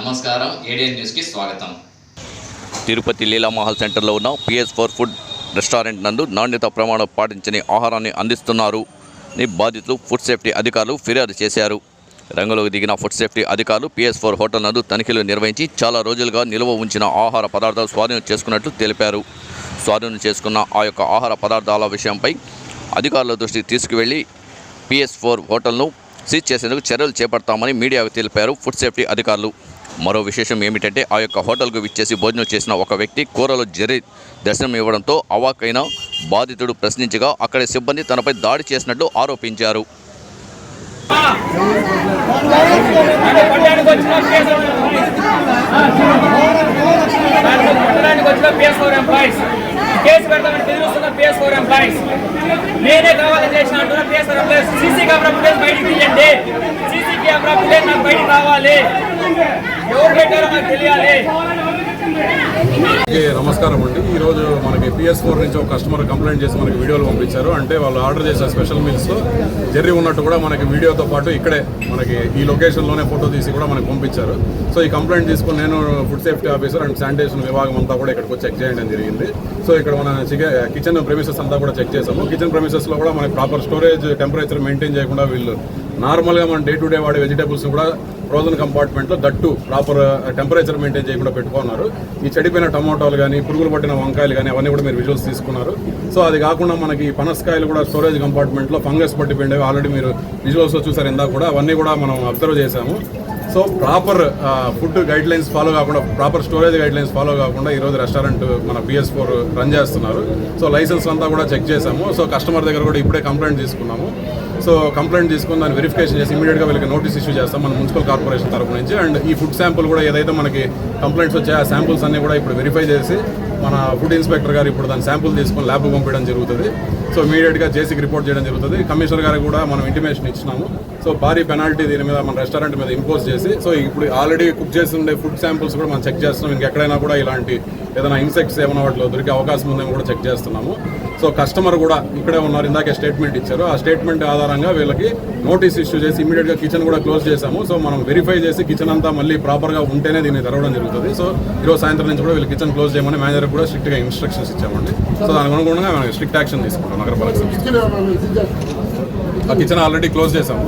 నమస్కారం ఏడియన్ న్యూస్కి స్వాగతం. తిరుపతి లీలామహల్ సెంటర్లో ఉన్న పిఎస్ ఫోర్ ఫుడ్ రెస్టారెంట్ నందు నాణ్యత ప్రమాణం పాటించని ఆహారాన్ని అందిస్తున్నారు. ని బాధితులు ఫుడ్ సేఫ్టీ అధికారులు ఫిర్యాదు చేశారు. రంగంలోకి దిగిన ఫుడ్ సేఫ్టీ అధికారులు పిఎస్ ఫోర్ హోటల్ నందు తనిఖీలు నిర్వహించి చాలా రోజులుగా నిల్వ ఉంచిన ఆహార పదార్థాలు స్వాధీనం చేసుకున్నట్లు తెలిపారు. స్వాధీనం చేసుకున్న ఆ యొక్క ఆహార పదార్థాల విషయంపై అధికారుల దృష్టికి తీసుకువెళ్ళి పిఎస్ ఫోర్ హోటల్ను సీజ్ చేసేందుకు చర్యలు చేపడతామని మీడియాకు తెలిపారు ఫుడ్ సేఫ్టీ అధికారులు. మరో విశేషం ఏమిటంటే ఆ యొక్క హోటల్కు విచ్చేసి భోజనం చేసిన ఒక వ్యక్తి కూరలో జరి దర్శనం ఇవ్వడంతో అవాకైన బాధితుడు ప్రశ్నించగా అక్కడి సిబ్బంది తనపై దాడి చేసినట్లు ఆరోపించారు. నేనే కావాలని చేసిన అంటున్న PS employees CC camera footage బయటికి తీయండి. నమస్కారం అండి. ఈరోజు మనకి పిఎస్ ఫోర్ నుంచి ఒక కస్టమర్ కంప్లైంట్ చేసి మనకి వీడియోలు పంపించారు. అంటే వాళ్ళు ఆర్డర్ చేసిన స్పెషల్ మీల్స్లో జర్రీ ఉన్నట్టు కూడా మనకి వీడియోతో పాటు ఇక్కడే మనకి ఈ లొకేషన్లోనే ఫోటో తీసి కూడా మనకి పంపించారు. సో ఈ కంప్లైంట్ తీసుకుని నేను food safety officer and sanitation విభాగం అంతా కూడా ఇక్కడికి వచ్చి చెక్ చేయడం జరిగింది. సో ఇక్కడ మన కిచెన్ ప్రెమిసెస్ అంతా కూడా చెక్ చేసాము కిచెన్ ప్రెమిసెస్లో కూడా మనకి ప్రాపర్ స్టోరేజ్ టెంపరేచర్ మెయింటైన్ చేయకుండా వీళ్ళు నార్మల్గా మన డే టు డే వాడే వెజిటేబుల్స్ కూడా ఫ్రోజన్ కంపార్ట్మెంట్లో దట్టు ప్రాపర్ టెంపరేచర్ మెయింటైన్ చేయకుండా పెట్టుకున్నారు. ఈ చెడిపోయిన టమోటాలు కానీ పురుగులు పట్టిన వంకాయలు కానీ అవన్నీ కూడా మీరు విజువల్స్ తీసుకున్నారు. సో అది కాకుండా మనకి పనసకాయలు కూడా స్టోరేజ్ కంపార్ట్మెంట్లో ఫంగస్ పట్టిపోయినవి ఆల్రెడీ మీరు విజువల్స్ చూసారు ఇందాక కూడా అవన్నీ కూడా మనం అబ్జర్వ్ చేశాము. So proper food guidelines follow కాకుండా proper storage guidelines follow కాకుండా ఈరోజు రెస్టారెంట్ మన పిఎస్ ఫోర్ రన్ చేస్తున్నారు. సో లైసెన్స్ అంతా కూడా చెక్ చేసాము సో కస్టమర్ దగ్గర కూడా ఇప్పుడే కంప్లైంట్ తీసుకున్నాము. సో కంప్లైంట్ తీసుకుని దాన్ని వెరిఫికేషన్ చేసి ఇమీడియట్గా వీళ్ళకి నోటీస్ ఇష్యూ చేస్తాం మన మున్సిపల్ కార్పొరేషన్ తరపు నుంచి. అండ్ ఈ ఫుడ్ శాంపుల్ కూడా ఏదైతే మనకి కంప్లైంట్స్ వచ్చాయో ఆ శాంపుల్స్ అన్ని కూడా ఇప్పుడు వెరిఫై చేసి మన ఫుడ్ ఇన్స్పెక్టర్ గారు ఇప్పుడు దాని శాంపుల్ తీసుకొని ల్యాబ్ పంపించడం జరుగుతుంది. సో ఇమీడియట్గా జేసీకి రిపోర్ట్ చేయడం జరుగుతుంది. కమిషనర్ గారికి కూడా మనం ఇంటిమేషన్ ఇచ్చినాము. సో భారీ పెనాల్టీ దీని మీద మన రెస్టారెంట్ మీద ఇంపోజ్ చేసి సో ఇప్పుడు ఆల్రెడీ కుక్ చేసి ఉండే ఫుడ్ శాంపుల్స్ కూడా మనం చెక్ చేస్తున్నాం. ఇంకెక్కడైనా కూడా ఇలాంటి ఏదైనా ఇన్సెక్ట్స్ ఏమైనా వాటిలో దొరికే అవకాశం ఉందేమో కూడా చెక్ చేస్తున్నాము. సో కస్టమర్ కూడా ఇక్కడే ఉన్నారు ఇందాకే స్టేట్మెంట్ ఇచ్చారు. ఆ స్టేట్మెంట్ ఆధారంగా వీళ్ళకి నోటీస్ ఇష్యూ చేసి ఇమీడియట్గా కిచెన్ కూడా క్లోజ్ చేశాము. సో మనం వెరిఫై చేసి కిచెన్ అంతా మళ్ళీ ప్రాపర్గా ఉంటేనే దీన్ని తెరవడం జరుగుతుంది. సో ఈరోజు సాయంత్రం నుంచి కూడా వీళ్ళు కిచెన్ క్లోజ్ చేయమని మేనేజర్ కూడా స్ట్రిక్ట్గా ఇన్స్ట్రక్షన్స్ ఇచ్చామండి. సో దానికి అనుగుణంగా మనం స్ట్రిక్ట్ యాక్షన్ తీసుకుంటాం నగరపాలక సంస్థ. ఆ కిచెన్ ఆల్రెడీ క్లోజ్ చేసాము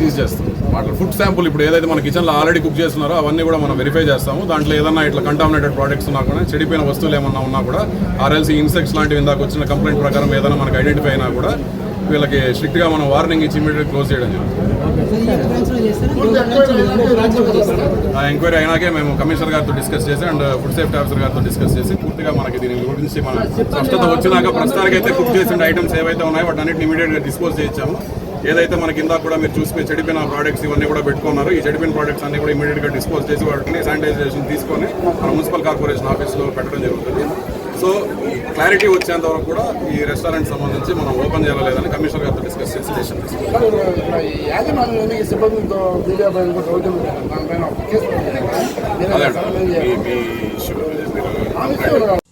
సీజ్ చేస్తాం. మాట్లాడు ఫుడ్ శాంపుల్ ఇప్పుడు ఏదైతే మన కిచెన్లో ఆల్రెడీ కుక్ చేస్తున్నారో అవన్నీ కూడా మనం వెరిఫై చేస్తాము. దాంట్లో ఏదన్నా ఇట్లా కంటామినేటెడ్ ప్రోడక్ట్స్ ఉన్నా కూడా చెడిపోయిన వస్తువులు ఏమన్నా ఉన్నా కూడా ఆర్ఎల్సీ ఇన్సెక్ట్స్ లాంటివి ఇందాక వచ్చిన కంప్లైంట్ ప్రకారం ఏదైనా మనకి ఐడెంటిఫై అయినా కూడా వీళ్ళకి స్ట్రిక్ట్గా మనం వార్నింగ్ ఇచ్చి ఇమీడియట్ క్లోజ్ చేయడం జరుగుతుంది. ఆ ఎంక్వైరీ అయినాకే మేము కమిషనర్ గారితో డిస్కస్ చేసి అండ్ ఫుడ్ సేఫ్టీ ఆఫీసర్ గారితో డిస్కస్ చేసి పూర్తిగా మనకి దీని గురించి మన స్పష్టత వచ్చినాక ప్రస్తుతానికి అయితే కుక్ చేసిన ఐటమ్స్ ఏవైతే ఉన్నాయో వాటి అన్నింటిని ఇమీడియట్గా డిస్పోజ్ చేయించాము. ఏదైతే మనకి ఇందాక కూడా మీరు చూసి చెడిపోయిన ప్రోడక్ట్స్ ఇవన్నీ కూడా పెట్టుకున్నారు. ఈ చెడిపోయిన ప్రోడక్ట్స్ అన్ని కూడా ఇమీడియట్గా డిస్పోజ్ చేసి వాటిని శానిటైజేషన్ తీసుకొని మన మున్సిపల్ కార్పొరేషన్ ఆఫీస్లో పెట్టడం జరుగుతుంది. సో క్లారిటీ వచ్చేంత వరకు కూడా ఈ రెస్టారెంట్ సంబంధించి మనం ఓపెన్ చేయాలా. లేదని కమిషనర్ గారితో డిస్కస్ చేసి అదే మీ- ఇష్యూ మీరు